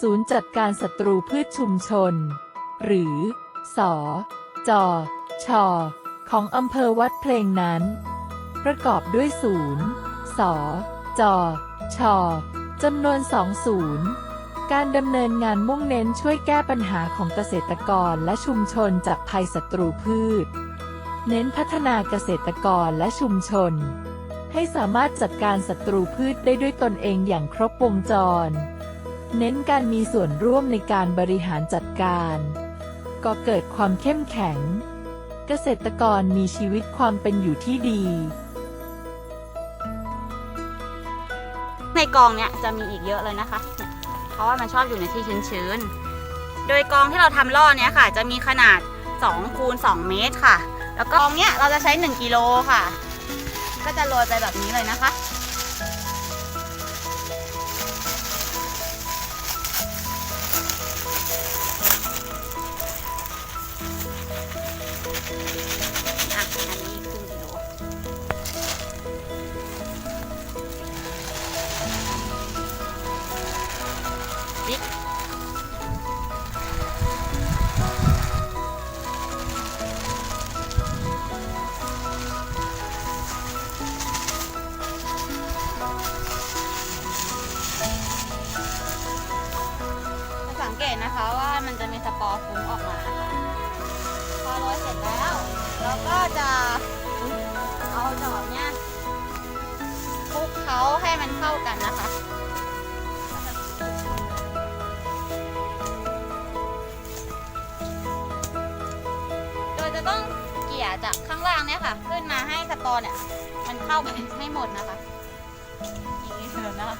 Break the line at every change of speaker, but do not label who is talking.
ศูนย์จัดการศัตรูพืชชุมชน หรือ สอ จอ ชอ ของอำเภอวัดเพลงนั้น ประกอบด้วยศูนย์สอ จอ ชอจำนวนสองศูนย์การดำเนินงานมุ่งเน้นช่วยแก้ปัญหาของเกษตรกรและชุมชนจากภัยศัตรูพืช เน้นพัฒนาเกษตรกรและชุมชน ให้สามารถจัดการศัตรูพืชได้ด้วยตนเองอย่างครบวงจร เน้นการมีส่วนร่วมในการบริหารจัดการ ก็เกิดความเข้มแข็ง เกษตรกรมีชีวิตความเป็นอยู่ที่ดี
ในกองเนี่ยจะมีอีกเยอะเลยนะคะ เพราะว่ามันชอบอยู่ในที่ชื้นๆ โดยกองที่เราทำล่อเนี่ยค่ะ จะมีขนาด2คูณ2เมตรค่ะ แล้วกองเนี้ยเราจะใช้ 1กิโลค่ะ ก็จะโรยไปแบบนี้เลยนะคะ จะสังเกตนะคะว่ามันจะมีสปอร์ฟุ้งออกมาค่ะพอโรยเสร็จแล้ว เราก็จะเอาดอกเนี่ยคลุกเขาให้มันเข้ากันนะคะ ต้องเกี่ยจากข้างล่างเนี่ยค่ะ ขึ้นมาให้สตอร์เนี่ย มันเข้าไปให้หมดนะคะอย่างนี้เลยนะคะ